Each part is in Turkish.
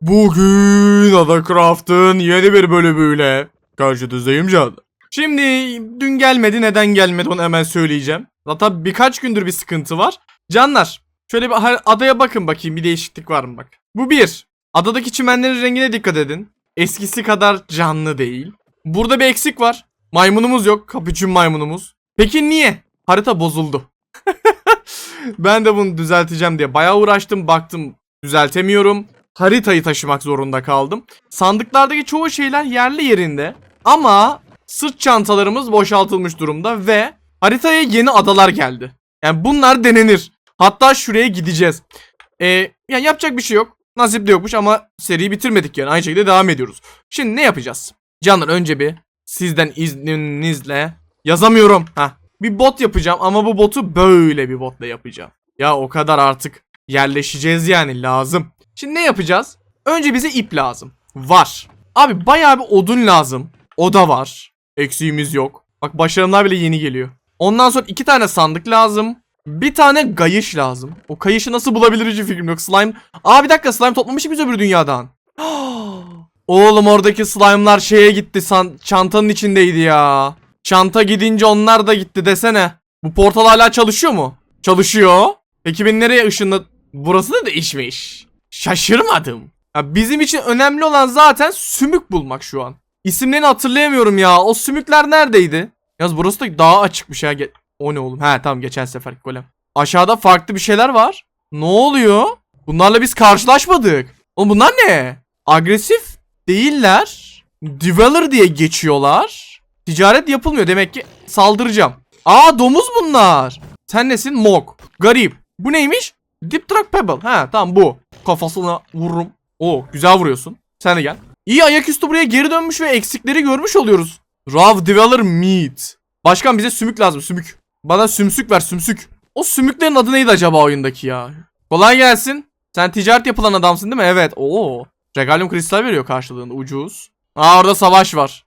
Bugün Adacraft'ın yeni bir bölümüyle karşınızdayım can. Şimdi dün gelmedi neden gelmedi onu hemen söyleyeceğim. Zaten birkaç gündür bir sıkıntı var. Canlar şöyle bir adaya bakın bakayım bir değişiklik var mı bak. Bu bir. Adadaki çimenlerin rengine dikkat edin. Eskisi kadar canlı değil. Burada bir eksik var. Maymunumuz yok. Kapüçün maymunumuz. Peki niye? Harita bozuldu. ben de bunu düzelteceğim diye bayağı uğraştım. Baktım düzeltemiyorum. Haritayı taşımak zorunda kaldım. Sandıklardaki çoğu şeyler yerli yerinde. Ama sırt çantalarımız boşaltılmış durumda ve haritaya yeni adalar geldi. Yani bunlar denenir. Hatta şuraya gideceğiz. Ee, yani yapacak bir şey yok. Nasip de yokmuş ama seriyi bitirmedik yani. Aynı şekilde devam ediyoruz. Şimdi ne yapacağız? Canlar önce bir sizden izninizle yazamıyorum. Ha. Bir bot yapacağım ama bu botu böyle bir botla yapacağım. Ya o kadar artık yerleşeceğiz yani lazım. Şimdi ne yapacağız? Önce bize ip lazım. Var. Abi bayağı bir odun lazım. O da var. Eksiğimiz yok. Bak başarımlar bile yeni geliyor. Ondan sonra iki tane sandık lazım. Bir tane gayış lazım. O kayışı nasıl bulabiliriz hiç fikrim yok. Slime. Aa bir dakika slime toplamışız biz öbür dünyadan. Oğlum oradaki slime'lar şeye gitti. San çantanın içindeydi ya. Çanta gidince onlar da gitti desene. Bu portal hala çalışıyor mu? Çalışıyor. Peki beni nereye ışınladı? Burası da değişmiş. Şaşırmadım. Ya bizim için önemli olan zaten sümük bulmak şu an. İsimlerini hatırlayamıyorum ya. O sümükler neredeydi? Yaz burası da daha açıkmış ya. O ne oğlum? He tamam geçen sefer golem. Aşağıda farklı bir şeyler var. Ne oluyor? Bunlarla biz karşılaşmadık. Oğlum bunlar ne? Agresif değiller. Dweller diye geçiyorlar. Ticaret yapılmıyor demek ki saldıracağım. Aa domuz bunlar. Sen nesin? Mok. Garip. Bu neymiş? Deep Track Pebble. Ha tamam bu. Kafasına vururum. Oo güzel vuruyorsun. Sen de gel. İyi ayaküstü buraya geri dönmüş ve eksikleri görmüş oluyoruz. Raw Dweller Meat. Başkan bize sümük lazım sümük. Bana sümsük ver sümsük. O sümüklerin adı neydi acaba oyundaki ya? Kolay gelsin. Sen ticaret yapılan adamsın değil mi? Evet. Oo. Regalium kristal veriyor karşılığında ucuz. Aa orada savaş var.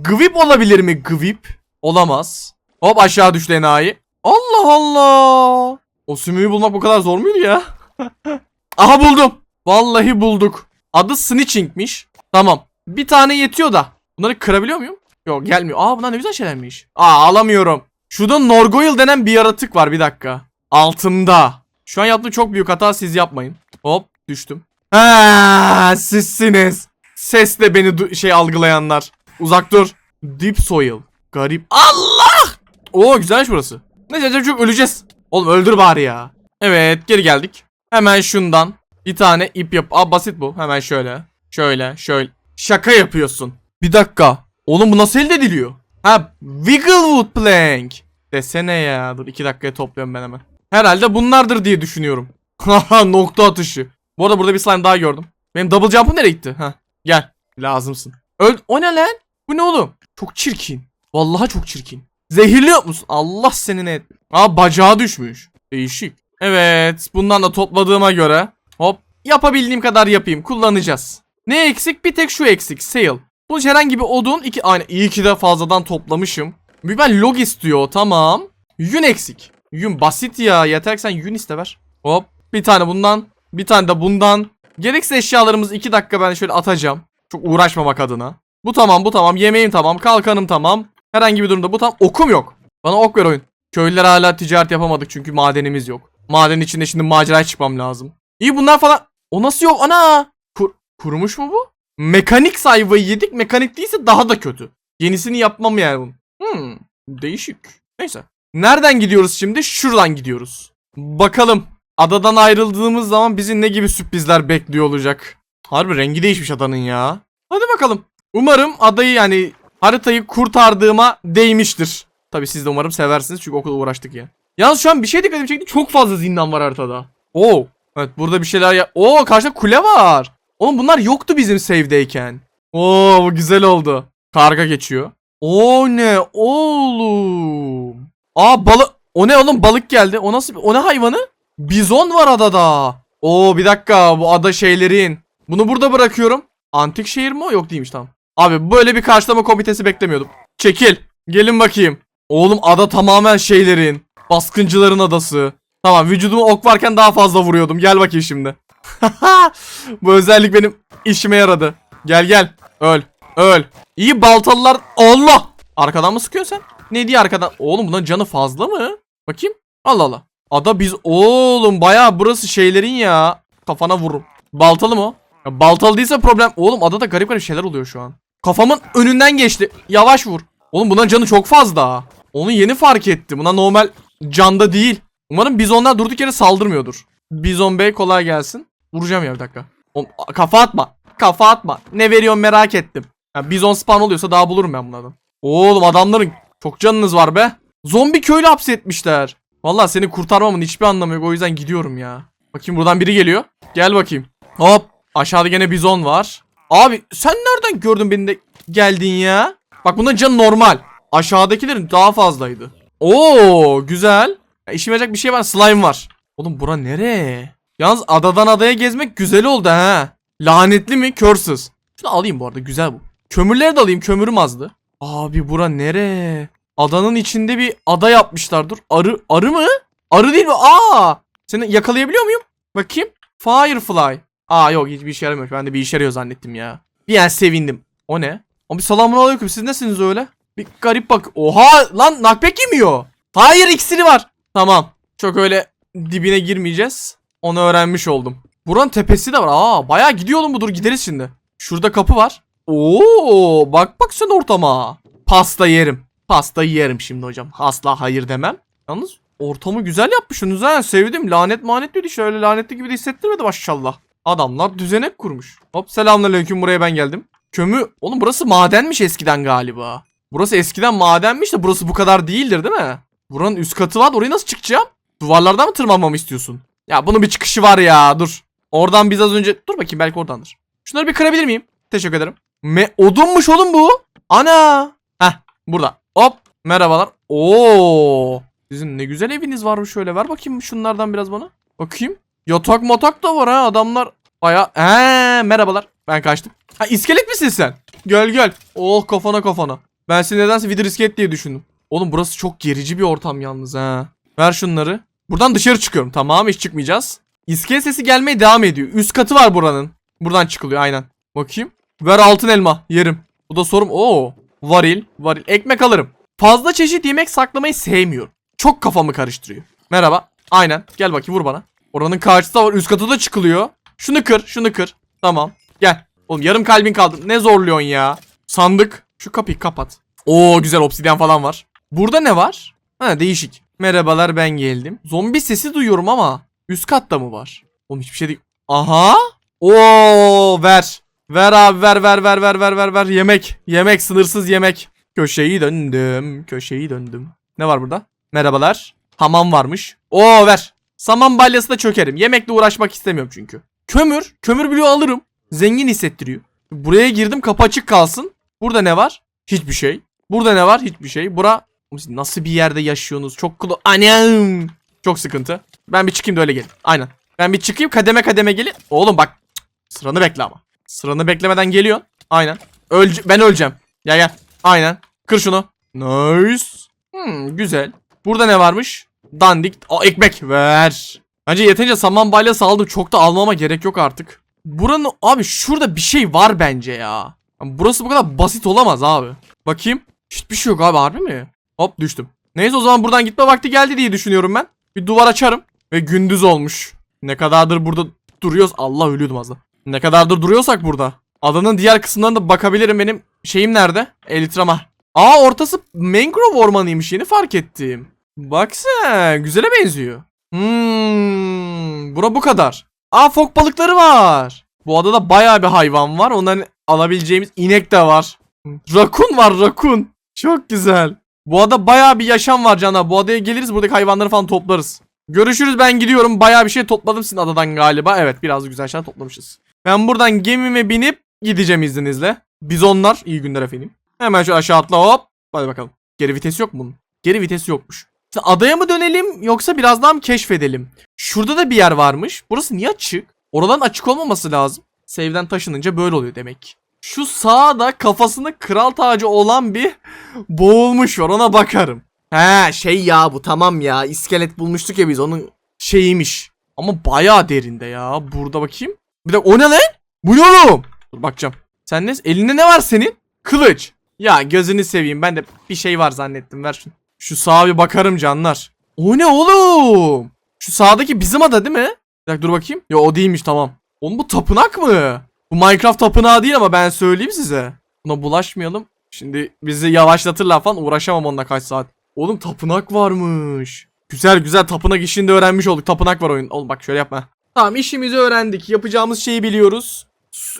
Gwip olabilir mi Gwip? Olamaz. Hop aşağı düştü enayi. Allah Allah. O sümüğü bulmak bu kadar zor muydu ya? Aha buldum. Vallahi bulduk. Adı Snitching'miş. Tamam. Bir tane yetiyor da. Bunları kırabiliyor muyum? Yok gelmiyor. Aa bunlar ne güzel şeylermiş. Aa alamıyorum. Şurada Norgoyle denen bir yaratık var bir dakika. Altında. Şu an yaptığım çok büyük hata siz yapmayın. Hop düştüm. Ha sizsiniz. Sesle beni şey algılayanlar. Uzak dur. Deep soil. Garip. Allah! Oo güzelmiş burası. Neyse çok öleceğiz. Oğlum öldür bari ya. Evet geri geldik. Hemen şundan bir tane ip yap. Aa basit bu. Hemen şöyle. Şöyle şöyle. Şaka yapıyorsun. Bir dakika. Oğlum bu nasıl elde ediliyor? Ha Wigglewood Plank. Desene ya. Dur iki dakikaya topluyorum ben hemen. Herhalde bunlardır diye düşünüyorum. Haha nokta atışı. Bu arada burada bir slime daha gördüm. Benim double jump'ım nereye gitti? Ha gel. Lazımsın. Öl o ne lan? Bu ne oğlum? Çok çirkin. Vallahi çok çirkin. Zehirliyor musun? Allah seni ne et. Aa bacağı düşmüş. Değişik. Evet bundan da topladığıma göre hop yapabildiğim kadar yapayım kullanacağız. Ne eksik? Bir tek şu eksik. Sail. Bu herhangi bir odun iki aynı iyi ki de fazladan toplamışım. Ben log istiyor tamam. Yün eksik. Yün basit ya yeter ki sen yün iste ver. Hop bir tane bundan bir tane de bundan. Gereksiz eşyalarımızı iki dakika ben şöyle atacağım. Çok uğraşmamak adına. Bu tamam bu tamam yemeğim tamam kalkanım tamam. Herhangi bir durumda bu tamam okum yok. Bana ok ver oyun. Köylüler hala ticaret yapamadık çünkü madenimiz yok. Madenin içinde şimdi maceraya çıkmam lazım. İyi bunlar falan. O nasıl yok ana? Kur kurumuş mu bu? Mekanik sayfayı yedik. Mekanik değilse daha da kötü. Yenisini yapmam yani bunun. Hmm, değişik. Neyse. Nereden gidiyoruz şimdi? Şuradan gidiyoruz. Bakalım. Adadan ayrıldığımız zaman bizi ne gibi sürprizler bekliyor olacak. Harbi rengi değişmiş adanın ya. Hadi bakalım. Umarım adayı yani haritayı kurtardığıma değmiştir. Tabi siz de umarım seversiniz çünkü okula uğraştık ya. Yalnız şu an bir şey dikkatimi çekti. Çok fazla zindan var haritada. Oo. Evet burada bir şeyler ya. Oo karşıda kule var. Oğlum bunlar yoktu bizim save'deyken. Oo bu güzel oldu. Karga geçiyor. O ne oğlum? Aa balık. O ne oğlum balık geldi. O nasıl o ne hayvanı? Bizon var adada. Oo bir dakika bu ada şeylerin. Bunu burada bırakıyorum. Antik şehir mi o? Yok değilmiş tamam. Abi böyle bir karşılama komitesi beklemiyordum. Çekil. Gelin bakayım. Oğlum ada tamamen şeylerin. Baskıncıların adası. Tamam vücuduma ok varken daha fazla vuruyordum. Gel bakayım şimdi. Bu özellik benim işime yaradı. Gel gel. Öl. Öl. İyi baltalılar. Allah. Arkadan mı sıkıyorsun sen? Ne diye arkadan? Oğlum bunların canı fazla mı? Bakayım. Allah Allah. Ada biz oğlum bayağı burası şeylerin ya. Kafana vururum. Baltalı mı o? Ya baltalı değilse problem. Oğlum adada garip garip şeyler oluyor şu an. Kafamın önünden geçti. Yavaş vur. Oğlum bunların canı çok fazla. Onu yeni fark etti. Buna normal canda değil. Umarım bizonlar durduk yere saldırmıyordur. Bizon Bey kolay gelsin. Vuracağım ya bir dakika. Oğlum, kafa atma. Kafa atma. Ne veriyorsun merak ettim. Ya bizon spawn oluyorsa daha bulurum ben bunlardan. Oğlum adamların çok canınız var be. Zombi köylü hapsetmişler. Vallahi seni kurtarmamın hiçbir anlamı yok. O yüzden gidiyorum ya. Bakayım buradan biri geliyor. Gel bakayım. Hop. Aşağıda gene bizon var. Abi sen nereden gördün beni de geldin ya? Bak bunların canı normal. Aşağıdakilerin daha fazlaydı. Oo güzel. Ya, işime yarayacak bir şey var. Slime var. Oğlum bura nereye? Yalnız adadan adaya gezmek güzel oldu ha. Lanetli mi? Körsüz. Şunu alayım bu arada. Güzel bu. Kömürleri de alayım. Kömürüm azdı. Abi bura nereye? Adanın içinde bir ada yapmışlar. Dur. Arı arı mı? Arı değil mi? Aa! Seni yakalayabiliyor muyum? Bakayım. Firefly. Aa yok hiçbir işe yaramıyor. Ben de bir işe yarıyor zannettim ya. Bir an sevindim. O ne? Abi selamun aleyküm. Siz nesiniz öyle? Bir garip bak. Oha lan nakbek yemiyor. Hayır iksiri var. Tamam. Çok öyle dibine girmeyeceğiz. Onu öğrenmiş oldum. Buranın tepesi de var. Aa bayağı gidiyor oğlum bu dur gideriz şimdi. Şurada kapı var. Oo bak bak sen ortama. Pasta yerim. Pasta yerim şimdi hocam. Asla hayır demem. Yalnız ortamı güzel yapmışsınız ha. Sevdim. Lanet manet dedi. Şöyle lanetli gibi de hissettirmedi maşallah. Adamlar düzenek kurmuş. Hop selamünaleyküm buraya ben geldim. Kömü. Oğlum burası madenmiş eskiden galiba. Burası eskiden madenmiş de burası bu kadar değildir değil mi? Buranın üst katı var. Oraya nasıl çıkacağım? Duvarlardan mı tırmanmamı istiyorsun? Ya bunun bir çıkışı var ya. Dur. Oradan biz az önce... Dur bakayım belki oradandır. Şunları bir kırabilir miyim? Teşekkür ederim. Me odunmuş oğlum bu. Ana. Heh burada. Hop. Merhabalar. Oo. Sizin ne güzel eviniz varmış şöyle. Ver bakayım şunlardan biraz bana. Bakayım. Yatak matak da var ha adamlar. Baya. He merhabalar. Ben kaçtım. Ha iskelet misin sen? Gel gel. Oh kafana kafana. Ben seni nedense Wither iskelet diye düşündüm. Oğlum burası çok gerici bir ortam yalnız ha. Ver şunları. Buradan dışarı çıkıyorum. Tamam hiç çıkmayacağız. İskelet sesi gelmeye devam ediyor. Üst katı var buranın. Buradan çıkılıyor aynen. Bakayım. Ver altın elma. Yerim. Bu da sorum. Oo. Varil. Varil. Ekmek alırım. Fazla çeşit yemek saklamayı sevmiyorum. Çok kafamı karıştırıyor. Merhaba. Aynen. Gel bakayım vur bana. Oranın karşısı da var. Üst katı da çıkılıyor. Şunu kır. Şunu kır. Tamam. Gel. Oğlum yarım kalbin kaldı. Ne zorluyorsun ya? Sandık. Şu kapıyı kapat. Oo güzel obsidyen falan var. Burada ne var? Ha değişik. Merhabalar ben geldim. Zombi sesi duyuyorum ama üst katta mı var? Oğlum hiçbir şey değil. Aha. Oo ver. Ver abi ver ver ver ver ver ver ver yemek. Yemek sınırsız yemek. Köşeyi döndüm. Köşeyi döndüm. Ne var burada? Merhabalar. Hamam varmış. Oo ver. Saman balyası da çökerim. Yemekle uğraşmak istemiyorum çünkü. Kömür. Kömür bloğu alırım. Zengin hissettiriyor. Buraya girdim kapı açık kalsın. Burada ne var? Hiçbir şey. Burada ne var? Hiçbir şey. Bura nasıl bir yerde yaşıyorsunuz? Çok kulu... Anam. Çok sıkıntı. Ben bir çıkayım da öyle gelin. Aynen. Ben bir çıkayım kademe kademe gelin. Oğlum bak. Sıranı bekle ama. Sıranı beklemeden geliyor. Aynen. Ölce ben öleceğim. Gel gel. Aynen. Kır şunu. Nice. Hmm, güzel. Burada ne varmış? Dandik. Aa, ekmek. Ver. Bence yeterince saman balyası aldım. Çok da almama gerek yok artık. Buranın abi şurada bir şey var bence ya. Burası bu kadar basit olamaz abi. Bakayım. Hiçbir şey yok abi harbi mi? Hop düştüm. Neyse o zaman buradan gitme vakti geldi diye düşünüyorum ben. Bir duvar açarım. Ve gündüz olmuş. Ne kadardır burada duruyoruz. Allah ölüyordum az da. Ne kadardır duruyorsak burada. Adanın diğer kısımlarına da bakabilirim. Benim şeyim nerede? Elitrama. Aa ortası mangrove ormanıymış yeni fark ettim. Bak sen güzele benziyor. Hmm, bura bu kadar. Aa fok balıkları var. Bu adada bayağı bir hayvan var. Onların alabileceğimiz inek de var. Rakun var rakun. Çok güzel. Bu ada bayağı bir yaşam var Cana. Bu adaya geliriz buradaki hayvanları falan toplarız. Görüşürüz ben gidiyorum. Bayağı bir şey topladım sizin adadan galiba. Evet biraz güzel şeyler toplamışız. Ben buradan gemime binip gideceğim izninizle. Bizonlar iyi günler efendim. Hemen şu aşağı atla hop. Hadi bakalım. Geri vites yok mu bunun? Geri vites yokmuş. Adaya mı dönelim yoksa biraz daha mı keşfedelim? Şurada da bir yer varmış. Burası niye açık? Oradan açık olmaması lazım. Save'den taşınınca böyle oluyor demek. Şu sağda kafasında kral tacı olan bir boğulmuş var ona bakarım. He şey ya bu tamam ya iskelet bulmuştuk ya biz onun şeyiymiş. Ama bayağı derinde ya. Burada bakayım. Bir dakika o ne lan? Bu ne oğlum? Dur bakacağım. Sen ne? Elinde ne var senin? Kılıç. Ya gözünü seveyim ben de bir şey var zannettim ver şunu. Şu sağa bir bakarım canlar. O ne oğlum? Şu sağdaki bizim ada değil mi? Bir dakika dur bakayım. Ya o değilmiş tamam. Oğlum bu tapınak mı? Bu Minecraft tapınağı değil ama ben söyleyeyim size. Buna bulaşmayalım. Şimdi bizi yavaşlatırlar falan uğraşamam onunla kaç saat. Oğlum tapınak varmış. Güzel güzel tapınak işini de öğrenmiş olduk. Tapınak var oyun. Oğlum bak şöyle yapma. Tamam işimizi öğrendik. Yapacağımız şeyi biliyoruz.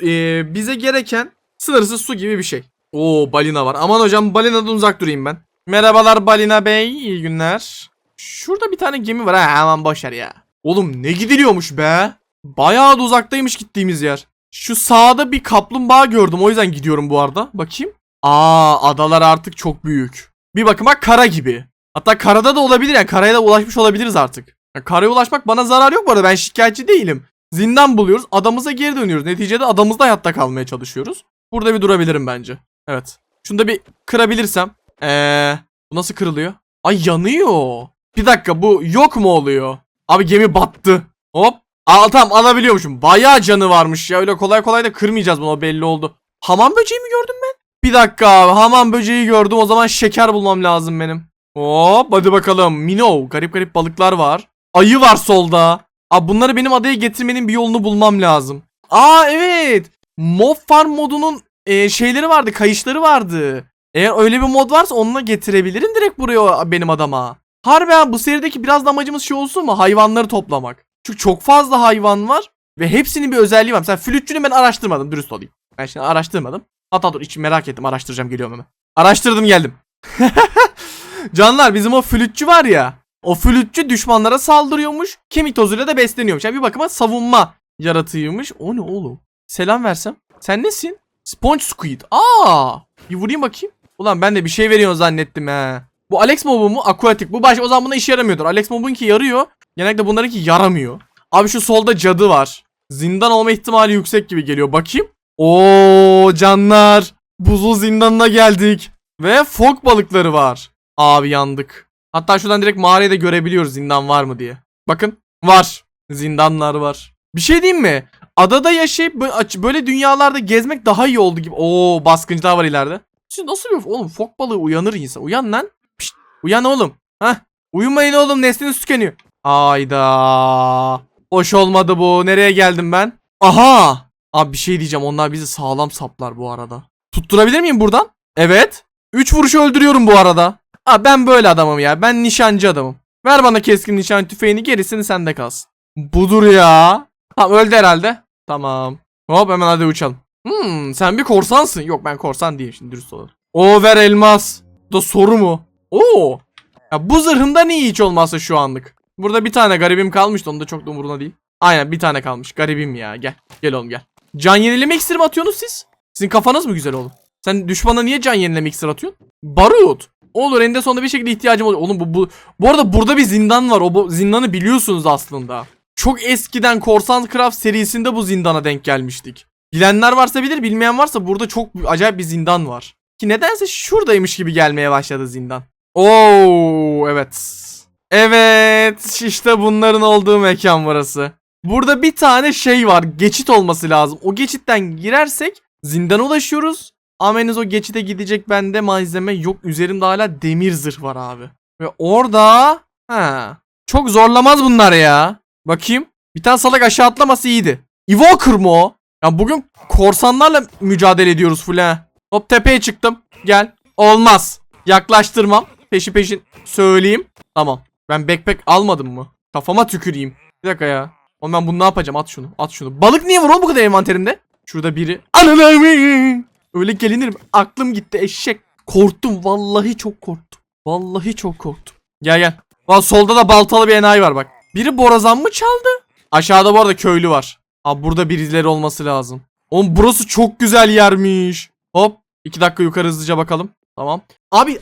Eee, bize gereken sınırsız su gibi bir şey. Oo balina var. Aman hocam balinadan uzak durayım ben. Merhabalar balina bey. İyi günler. Şurada bir tane gemi var ha aman boşver ya. Oğlum ne gidiliyormuş be. Bayağı da uzaktaymış gittiğimiz yer. Şu sağda bir kaplumbağa gördüm o yüzden gidiyorum bu arada. Bakayım. Aa adalar artık çok büyük. Bir bakıma kara gibi. Hatta karada da olabilir yani karaya da ulaşmış olabiliriz artık. Ya karaya ulaşmak bana zarar yok bu arada ben şikayetçi değilim. Zindan buluyoruz adamıza geri dönüyoruz. Neticede adamızda hayatta kalmaya çalışıyoruz. Burada bir durabilirim bence. Evet. Şunu da bir kırabilirsem. Eee bu nasıl kırılıyor? Ay yanıyor. Bir dakika bu yok mu oluyor? Abi gemi battı. Hop. Aa tamam alabiliyormuşum. Bayağı canı varmış ya. Öyle kolay kolay da kırmayacağız bunu belli oldu. Hamam böceği mi gördüm ben? Bir dakika abi hamam böceği gördüm. O zaman şeker bulmam lazım benim. Hop hadi bakalım. Minnow. Garip garip balıklar var. Ayı var solda. Abi bunları benim adaya getirmenin bir yolunu bulmam lazım. Aa evet. Mob Farm modunun e, şeyleri vardı. Kayışları vardı. Eğer öyle bir mod varsa onunla getirebilirim direkt buraya benim adama. Harbi ha bu serideki biraz da amacımız şey olsun mu? Hayvanları toplamak. Çünkü çok fazla hayvan var. Ve hepsinin bir özelliği var. Mesela flütçünü ben araştırmadım dürüst olayım. Ben şimdi araştırmadım. Hatta dur içim merak ettim araştıracağım geliyorum hemen. Araştırdım geldim. Canlar bizim o flütçü var ya. O flütçü düşmanlara saldırıyormuş. Kemik tozuyla da besleniyormuş. Yani bir bakıma savunma yaratığıymış. O ne oğlum? Selam versem. Sen nesin? Sponge Squid. Aa! Bir vurayım bakayım. Ulan ben de bir şey veriyorsun zannettim he. Bu Alex Mob'u mu? Aquatic. Bu baş o zaman buna işe yaramıyordur. Alex Mob'unki yarıyor. Genellikle bunlarınki yaramıyor. Abi şu solda cadı var. Zindan olma ihtimali yüksek gibi geliyor. Bakayım. Oo canlar. Buzul zindanına geldik. Ve fok balıkları var. Abi yandık. Hatta şuradan direkt mağarayı da görebiliyoruz zindan var mı diye. Bakın var. Zindanlar var. Bir şey diyeyim mi? Adada yaşayıp böyle dünyalarda gezmek daha iyi oldu gibi. Oo baskıncılar var ileride. Siz nasıl bir oğlum fok balığı uyanır insan. Uyan lan. Pişt, uyan oğlum. Hah. Uyumayın oğlum nesliniz tükeniyor. Ayda. Hoş olmadı bu. Nereye geldim ben? Aha. Abi bir şey diyeceğim. Onlar bizi sağlam saplar bu arada. Tutturabilir miyim buradan? Evet. 3 vuruş öldürüyorum bu arada. Aa ben böyle adamım ya. Ben nişancı adamım. Ver bana keskin nişan tüfeğini gerisini sende kalsın. Budur ya. Tamam öldü herhalde. Tamam. Hop hemen hadi uçalım. Hmm sen bir korsansın. Yok ben korsan değilim şimdi dürüst olalım. O ver elmas. Bu da soru mu? Oo. Ya bu zırhımda niye hiç olmazsa şu anlık. Burada bir tane garibim kalmıştı. Onu da çok da umuruna değil. Aynen bir tane kalmış. Garibim ya. Gel. Gel oğlum gel. Can yenileme iksiri mi atıyorsunuz siz? Sizin kafanız mı güzel oğlum? Sen düşmana niye can yenileme iksiri atıyorsun? Barut. Olur eninde sonunda bir şekilde ihtiyacım olur. Oğlum bu, bu bu arada burada bir zindan var. O bu zindanı biliyorsunuz aslında. Çok eskiden Korsan Craft serisinde bu zindana denk gelmiştik. Bilenler varsa bilir, bilmeyen varsa burada çok acayip bir zindan var. Ki nedense şuradaymış gibi gelmeye başladı zindan. Oo evet. Evet işte bunların olduğu mekan burası. Burada bir tane şey var. Geçit olması lazım. O geçitten girersek zindana ulaşıyoruz. Ama henüz o geçite gidecek bende malzeme yok. Üzerimde hala demir zırh var abi. Ve orada... Ha. Çok zorlamaz bunlar ya. Bakayım. Bir tane salak aşağı atlaması iyiydi. Evoker mı o? Ya bugün korsanlarla mücadele ediyoruz full. Hop tepeye çıktım. Gel. Olmaz. Yaklaştırmam. Peşi peşin söyleyeyim. Tamam. Ben backpack almadım mı? Kafama tüküreyim. Bir dakika ya. Oğlum ben bunu ne yapacağım? At şunu. At şunu. Balık niye var oğlum bu kadar envanterimde? Şurada biri. Ananı Öyle gelinirim. Aklım gitti eşek. Korktum. Vallahi çok korktum. Vallahi çok korktum. Gel gel. Lan solda da baltalı bir enayi var bak. Biri borazan mı çaldı? Aşağıda bu arada köylü var. Abi burada birileri olması lazım. Oğlum burası çok güzel yermiş. Hop. 2 dakika yukarı hızlıca bakalım. Tamam. Abi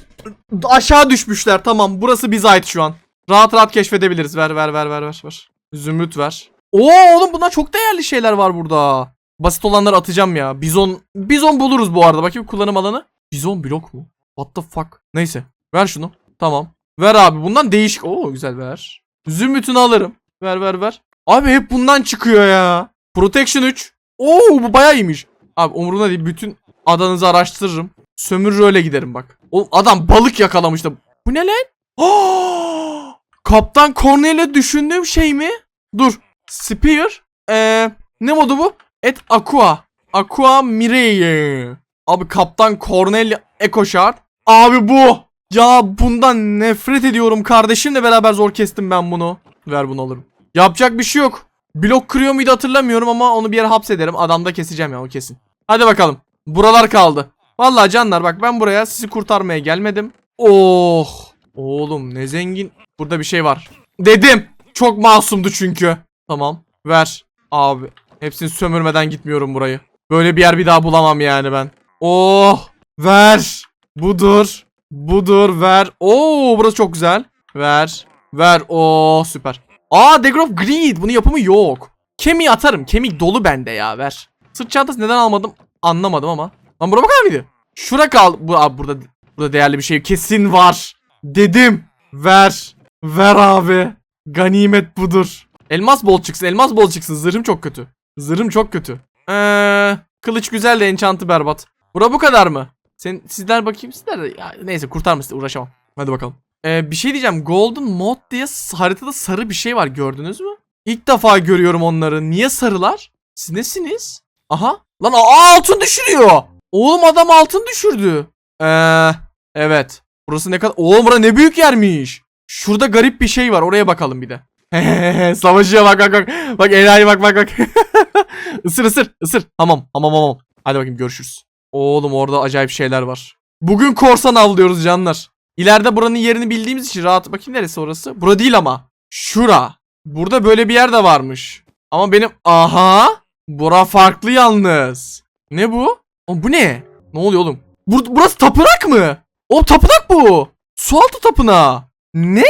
aşağı düşmüşler. Tamam. Burası bize ait şu an. Rahat rahat keşfedebiliriz. Ver ver ver ver ver. ver. Zümrüt ver. Oo oğlum bunlar çok değerli şeyler var burada. Basit olanları atacağım ya. Bizon bizon buluruz bu arada. Bakayım kullanım alanı. Bizon blok mu? What the fuck? Neyse. Ver şunu. Tamam. Ver abi. Bundan değişik. Oo güzel ver. Zümrütünü alırım. Ver ver ver. Abi hep bundan çıkıyor ya. Protection 3. Oo bu bayağı iyiymiş. Abi umurumda değil. Bütün adanızı araştırırım. Sömürür öyle giderim bak. Oğlum adam balık yakalamış da. Bu ne lan? Kaptan Cornelius düşündüğüm şey mi? Dur. Spear. Ee, ne modu bu? Et Aqua. Aqua Mireille. Abi Kaptan Cornelius Eco Shard. Abi bu. Ya bundan nefret ediyorum. Kardeşimle beraber zor kestim ben bunu. Ver bunu alırım. Yapacak bir şey yok. Blok kırıyor muydu hatırlamıyorum ama onu bir yere hapsederim. Adamda keseceğim ya o kesin. Hadi bakalım. Buralar kaldı. Vallahi canlar bak ben buraya sizi kurtarmaya gelmedim. Oh. Oğlum ne zengin. Burada bir şey var. Dedim. Çok masumdu çünkü. Tamam. Ver. Abi. Hepsini sömürmeden gitmiyorum burayı. Böyle bir yer bir daha bulamam yani ben. Oh. Ver. Budur. Budur ver. Oo burası çok güzel. Ver. Ver. Oo süper. Aa Dagger of Greed. Bunun yapımı yok. Kemiği atarım. Kemik dolu bende ya ver. Sırt çantası neden almadım anlamadım ama. Lan bura bakar mıydı? Şura kal. Bu abi burada burada değerli bir şey kesin var. Dedim. Ver. Ver abi. Ganimet budur. Elmas bol çıksın. Elmas bol çıksın. Zırhım çok kötü. Zırhım çok kötü. Eee kılıç güzel de enchantı berbat. Bura bu kadar mı? Sen sizler bakayım sizler de ya, neyse kurtarmasın uğraşamam. Hadi bakalım. Ee, bir şey diyeceğim. Golden Mod diye haritada sarı bir şey var gördünüz mü? İlk defa görüyorum onları. Niye sarılar? Siz nesiniz? Aha. Lan aa, altın düşürüyor. Oğlum adam altın düşürdü. Ee, evet. Burası ne kadar... Oğlum bura ne büyük yermiş. Şurada garip bir şey var. Oraya bakalım bir de. Savaşıyor bak bak bak. Bak enayi bak bak bak. Isır ısır ısır. Tamam tamam tamam. Hadi bakayım görüşürüz. Oğlum orada acayip şeyler var. Bugün korsan avlıyoruz canlar. İleride buranın yerini bildiğimiz için rahat. Bakayım neresi orası? Bura değil ama. Şura. Burada böyle bir yer de varmış. Ama benim... Aha. Bura farklı yalnız. Ne bu? O bu ne? Ne oluyor oğlum? Bur burası tapınak mı? O tapınak bu. Sualtı tapınağı. Ne?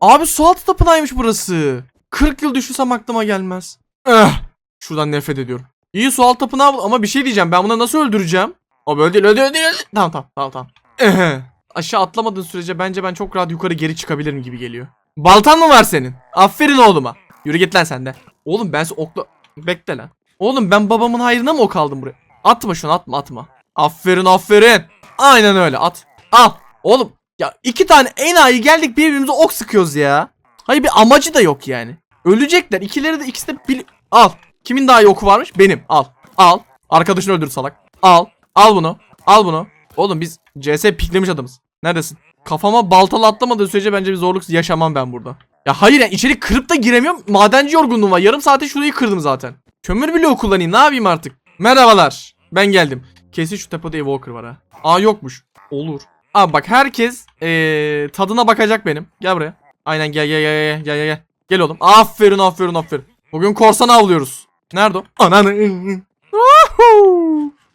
Abi sualtı tapınağıymış burası. 40 yıl düşünsem aklıma gelmez. Eh. Şuradan nefret ediyorum. İyi sualtı tapınağı ama bir şey diyeceğim. Ben bunu nasıl öldüreceğim? O böyle değil, öyle. Tamam tamam tamam tamam. Eh. Aşağı atlamadığın sürece bence ben çok rahat yukarı geri çıkabilirim gibi geliyor. Baltan mı var senin? Aferin oğluma. Yürü git lan sen de. Oğlum ben okla... Bekle lan. Oğlum ben babamın hayrına mı ok aldım buraya? Atma şunu atma atma. Aferin aferin. Aynen öyle at. Al. Oğlum ya iki tane enayi geldik birbirimize ok sıkıyoruz ya. Hayır bir amacı da yok yani. Ölecekler. İkileri de ikisi de bil... Al. Kimin daha iyi oku varmış? Benim. Al. Al. Arkadaşını öldür salak. Al. Al bunu. Al bunu. Oğlum biz CS piklemiş adamız. Neredesin? Kafama baltalı atlamadığı sürece bence bir zorluk yaşamam ben burada. Ya hayır ya içeri kırıp da giremiyorum. Madenci yorgunluğum var. Yarım saate şurayı kırdım zaten. Kömür bile kullanayım. Ne yapayım artık? Merhabalar. Ben geldim. Kesin şu tepede Walker var ha. Aa yokmuş. Olur. Abi bak herkes ee, tadına bakacak benim. Gel buraya. Aynen gel gel gel gel gel gel. Gel oğlum. Aferin aferin aferin. Bugün korsan avlıyoruz. Nerede o? Ananı.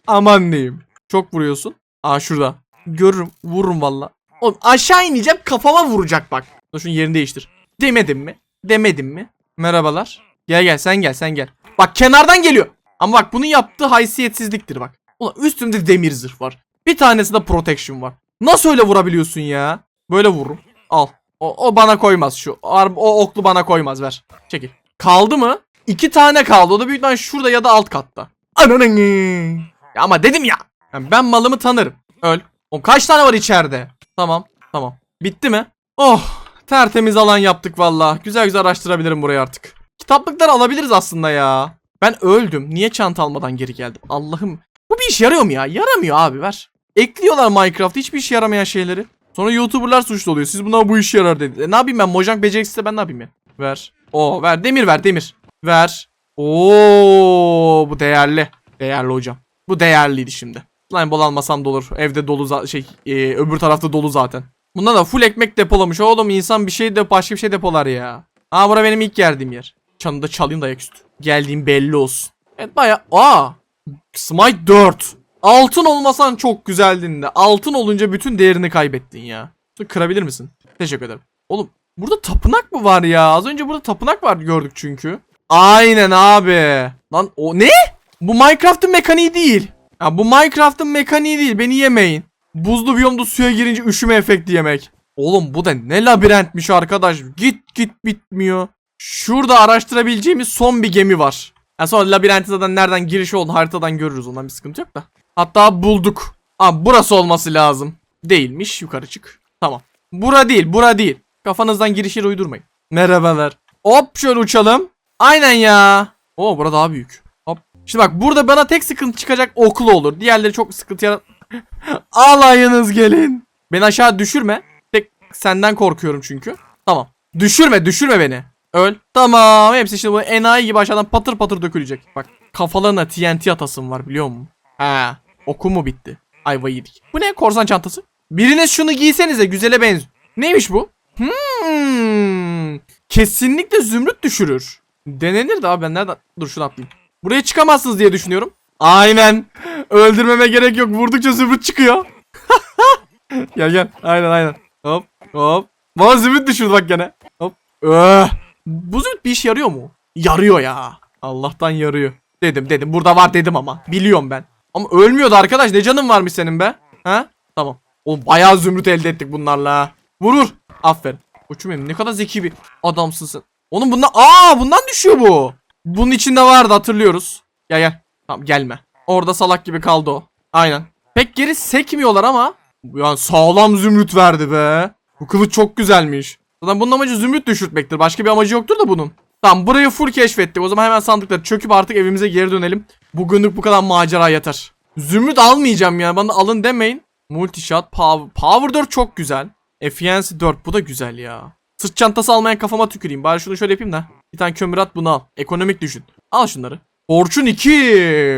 Aman diyeyim. Çok vuruyorsun. Aa şurada. Görürüm. Vururum valla. Oğlum aşağı ineceğim kafama vuracak bak. Dur şunu yerini değiştir. Demedim mi? Demedim mi? Merhabalar. Gel gel sen gel sen gel. Bak kenardan geliyor. Ama bak bunun yaptığı haysiyetsizliktir bak. Ulan üstümde demir zırh var. Bir tanesi de protection var. Nasıl öyle vurabiliyorsun ya? Böyle vururum. Al. O, o bana koymaz şu. O oklu bana koymaz ver. Çekil. Kaldı mı? İki tane kaldı. O da büyük şurada ya da alt katta. Ananın. Ama dedim ya. Ben malımı tanırım. Öl. O kaç tane var içeride? Tamam. Tamam. Bitti mi? Oh. Tertemiz alan yaptık valla. Güzel güzel araştırabilirim burayı artık. Kitaplıkları alabiliriz aslında ya. Ben öldüm. Niye çanta almadan geri geldim? Allah'ım. Bu bir işe yarıyor mu ya? Yaramıyor abi ver. Ekliyorlar Minecraft'ta hiçbir işe yaramayan şeyleri. Sonra YouTuber'lar suçlu oluyor. Siz buna bu işe yarar dedi. E, ne yapayım ben? Mojang beceriksizse ben ne yapayım ya? Ver. Oo ver. Demir ver demir. Ver. Oo bu değerli. Değerli hocam. Bu değerliydi şimdi. Slime ball almasam da olur. Evde dolu şey e, öbür tarafta dolu zaten. Bunda da full ekmek depolamış. Oğlum insan bir şey de başka bir şey depolar ya. Aa bura benim ilk geldiğim yer. Çanında çalayım da ayaküstü. Geldiğim belli olsun. Evet baya. Aa. Smite 4. Altın olmasan çok güzeldin de. Altın olunca bütün değerini kaybettin ya. Kırabilir misin? Teşekkür ederim. Oğlum burada tapınak mı var ya? Az önce burada tapınak var gördük çünkü. Aynen abi. Lan o ne? Bu Minecraft'ın mekaniği değil. Ya bu Minecraft'ın mekaniği değil. Beni yemeyin. Buzlu biyomda suya girince üşüme efekti yemek. Oğlum bu da ne labirentmiş arkadaş. Git git bitmiyor. Şurada araştırabileceğimiz son bir gemi var. Yani sonra labirente zaten nereden girişi oldu haritadan görürüz ondan bir sıkıntı yok da. Hatta bulduk. Aa burası olması lazım. Değilmiş yukarı çık. Tamam. Bura değil bura değil. Kafanızdan girişi uydurmayın. Merhabalar. Hop şöyle uçalım. Aynen ya. Oo bura daha büyük. Şimdi bak burada bana tek sıkıntı çıkacak okul olur. Diğerleri çok sıkıntı yarat... Alayınız gelin. Beni aşağı düşürme. Tek senden korkuyorum çünkü. Tamam. Düşürme düşürme beni. Öl. Tamam. Hepsi şimdi bu enayi gibi aşağıdan patır patır dökülecek. Bak kafalarına TNT atasım var biliyor musun? He. Oku mu bitti? Ayva yedik. Bu ne? Korsan çantası. Biriniz şunu giysenize güzele benziyor. Neymiş bu? Hmm. Kesinlikle zümrüt düşürür. Denenir de abi ben nereden? Dur şunu atlayayım. Buraya çıkamazsınız diye düşünüyorum. Aynen. Öldürmeme gerek yok. Vurdukça zümrüt çıkıyor. gel gel. Aynen aynen. Hop hop. Bana zümrüt düşürdü bak gene. Hop. Öh. Bu zümrüt bir işe yarıyor mu? Yarıyor ya. Allah'tan yarıyor. Dedim dedim. Burada var dedim ama. Biliyorum ben. Ama ölmüyordu arkadaş. Ne canın varmış senin be? Ha? Tamam. Oğlum bayağı zümrüt elde ettik bunlarla. ha. Vur vur. Aferin. Koçum benim ne kadar zeki bir adamsın sen. Oğlum bundan aa bundan düşüyor bu. Bunun içinde vardı hatırlıyoruz. Gel gel. Tamam gelme. Orada salak gibi kaldı o. Aynen. Pek geri sekmiyorlar ama. Yani sağlam zümrüt verdi be. Bu kılıç çok güzelmiş. Zaten bunun amacı zümrüt düşürtmektir. Başka bir amacı yoktur da bunun. Tamam burayı full keşfettik. O zaman hemen sandıkları çöküp artık evimize geri dönelim. Bugünlük bu kadar macera yeter. Zümrüt almayacağım ya. Bana alın demeyin. Multishot power. Power 4 çok güzel. Efficiency 4 bu da güzel ya. Sırt çantası almayan kafama tüküreyim. Bari şunu şöyle yapayım da. Bir tane kömür at bunu al. Ekonomik düşün. Al şunları. Orçun 2.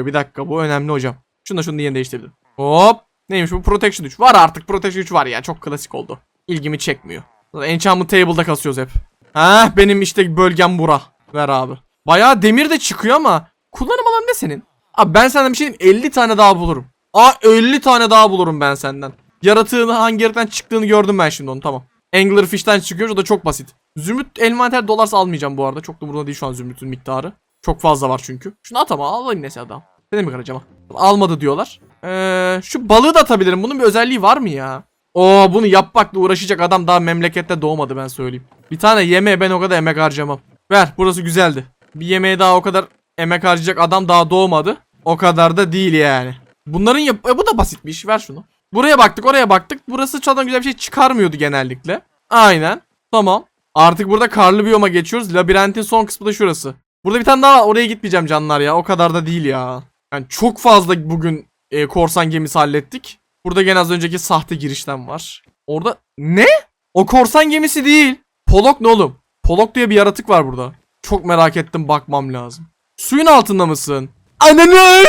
Bir dakika bu önemli hocam. Şunu da şunu da yeni değiştirdim. Hop. Neymiş bu? Protection 3. Var artık Protection 3 var ya. Çok klasik oldu. İlgimi çekmiyor. Enchantment Table'da kasıyoruz hep. Ha benim işte bölgem bura. Ver abi. Bayağı demir de çıkıyor ama kullanım alanı ne senin? Abi ben senden bir şey diyeyim 50 tane daha bulurum. Aa 50 tane daha bulurum ben senden. Yaratığın hangi yaratıktan çıktığını gördüm ben şimdi onu tamam. Anglerfish'ten çıkıyor o da çok basit. Zümrüt envanter dolarsa almayacağım bu arada. Çok da burada değil şu an zümrütün miktarı. Çok fazla var çünkü. Şunu at ama alayım neyse adam. Mi kıracağım ha? Almadı diyorlar. Ee, şu balığı da atabilirim. Bunun bir özelliği var mı ya? Oo bunu yapmakla uğraşacak adam daha memlekette doğmadı ben söyleyeyim. Bir tane yemeğe ben o kadar emek harcamam. Ver burası güzeldi. Bir yemeğe daha o kadar emek harcayacak adam daha doğmadı. O kadar da değil yani. Bunların yap e, bu da basit bir iş. Ver şunu. Buraya baktık oraya baktık. Burası çadan güzel bir şey çıkarmıyordu genellikle. Aynen. Tamam. Artık burada karlı biyoma geçiyoruz. Labirentin son kısmı da şurası. Burada bir tane daha var. Oraya gitmeyeceğim canlar ya. O kadar da değil ya. Yani çok fazla bugün e, korsan gemisi hallettik. Burada gene az önceki sahte girişten var. Orada ne? O korsan gemisi değil. Polok ne oğlum? Polok diye bir yaratık var burada. Çok merak ettim bakmam lazım. Suyun altında mısın? Ananı!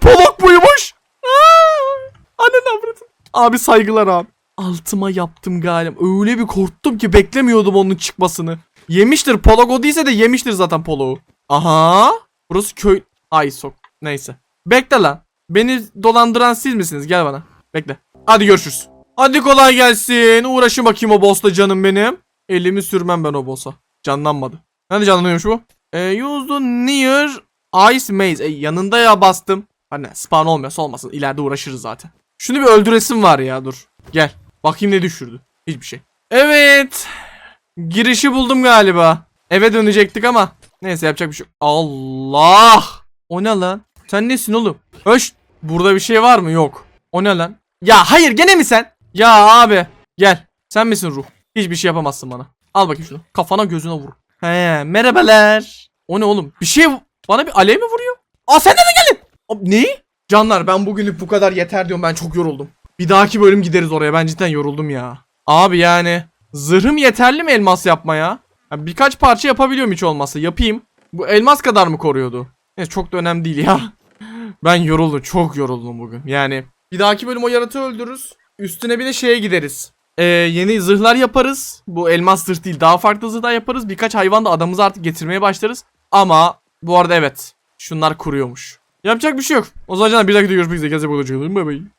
Polok buymuş. Ananı avradın. Abi saygılar abi. Altıma yaptım galiba. Öyle bir korktum ki beklemiyordum onun çıkmasını. Yemiştir Polok o değilse de yemiştir zaten Polok'u. Aha. Burası köy. Ay sok. Neyse. Bekle lan. Beni dolandıran siz misiniz? Gel bana. Bekle. Hadi görüşürüz. Hadi kolay gelsin. Uğraşın bakayım o boss'la canım benim. Elimi sürmem ben o boss'a. Canlanmadı. Nerede canlanıyormuş bu? E, use the near ice maze. E, yanında ya bastım. Hani spawn olmuyorsa olmasın. İleride uğraşırız zaten. Şunu bir öldüresim var ya dur. Gel. Bakayım ne düşürdü. Hiçbir şey. Evet. Girişi buldum galiba. Eve dönecektik ama. Neyse yapacak bir şey. Allah. O ne lan? Sen nesin oğlum? Öş. Burada bir şey var mı? Yok. O ne lan? Ya hayır gene mi sen? Ya abi. Gel. Sen misin ruh? Hiçbir şey yapamazsın bana. Al bakayım şunu. Kafana gözüne vur. He merhabalar. O ne oğlum? Bir şey bana bir alev mi vuruyor? Aa sen nereden geldin? Abi, ne? Canlar ben bugünlük bu kadar yeter diyorum ben çok yoruldum. Bir dahaki bölüm gideriz oraya ben cidden yoruldum ya. Abi yani zırhım yeterli mi elmas yapmaya? Ya birkaç parça yapabiliyorum hiç olmazsa yapayım. Bu elmas kadar mı koruyordu? Neyse çok da önemli değil ya. Ben yoruldum çok yoruldum bugün. Yani bir dahaki bölüm o yaratığı öldürürüz. Üstüne bir de şeye gideriz. Ee, yeni zırhlar yaparız. Bu elmas zırh değil daha farklı zırhlar yaparız. Birkaç hayvan da adamımızı artık getirmeye başlarız. Ama bu arada evet. Şunlar kuruyormuş. Yapacak bir şey yok. O zaman canım bir dahaki de görüşmek üzere. İyi bakın. Bye bye.